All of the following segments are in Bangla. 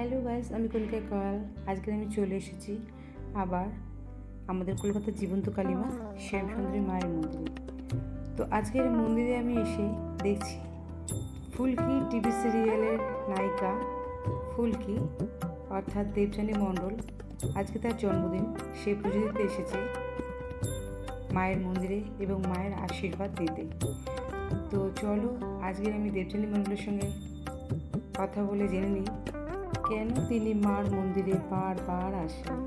হ্যালো গাইস, আমি কলকাতা কয়াল আজকে আমি চলে এসেছি আবার আমাদের কলকাতার জীবন্ত কালিমা শ্যামসুন্দরী মায়ের মন্দিরে। তো আজকের মন্দিরে আমি এসে দেখছি ফুলকি টিভি সিরিয়ালের নায়িকা ফুলকি, অর্থাৎ দেবযানী মণ্ডল। আজকে তার জন্মদিন, সে পুজো দিতে এসেছে মায়ের মন্দিরে এবং মায়ের আশীর্বাদ দিতে। তো চলো, আজকের আমি দেবযানী মণ্ডলের সঙ্গে কথা বলে জেনে নিই। কেন তিনি মার মন্দিরে বারবার আসেন?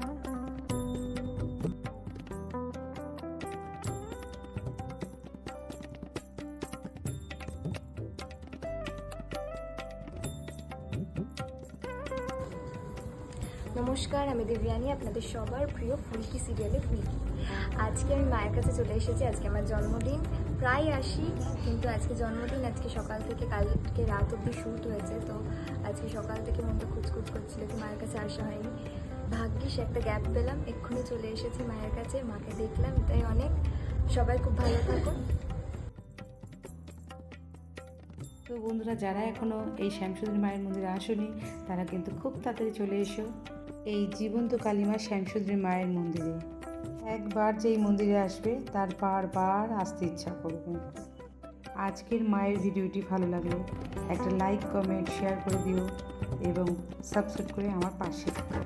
নমস্কার, আমি দেবযানী, আপনাদের সবার প্রিয় ফুলকি সিরিয়ালে ফুলকি আজকে আমি মায়ের কাছে চলে এসেছি, আজকে আমার জন্মদিন। প্রায় আসি, কিন্তু আজকে জন্মদিন, আজকে সকাল থেকে কালকে রাত অব্দি শ্যুট হয়েছে, তো সকাল থেকে মনটা খুঁজখুঁজ করছিল কি মায়ের কাছে আসা হয়নি। ভাগ্যিস একটা গ্যাপ পেলাম, এক্ষুনি চলে এসেছি মায়ের কাছে, মাকে দেখলাম, তাই অনেক। সবাই খুব ভালো থাকুন। তো বন্ধুরা, যারা এখনও এই শ্যামসুন্দরী মায়ের মন্দিরে আসেনি, তারা কিন্তু খুব তাড়াতাড়ি চলে এসো এই জীবন্ত কালিমা শ্যামসুন্দরী মায়ের মন্দিরে। একবার যেই মন্দিরে আসবে, তার বারবার আসতে ইচ্ছা করবে। আজকের মায়ের ভিডিওটি ভালো লাগল একটা লাইক, কমেন্ট শেয়ার করে দিও এবং সাবস্ক্রাইব করে আমার পাশে থাকো।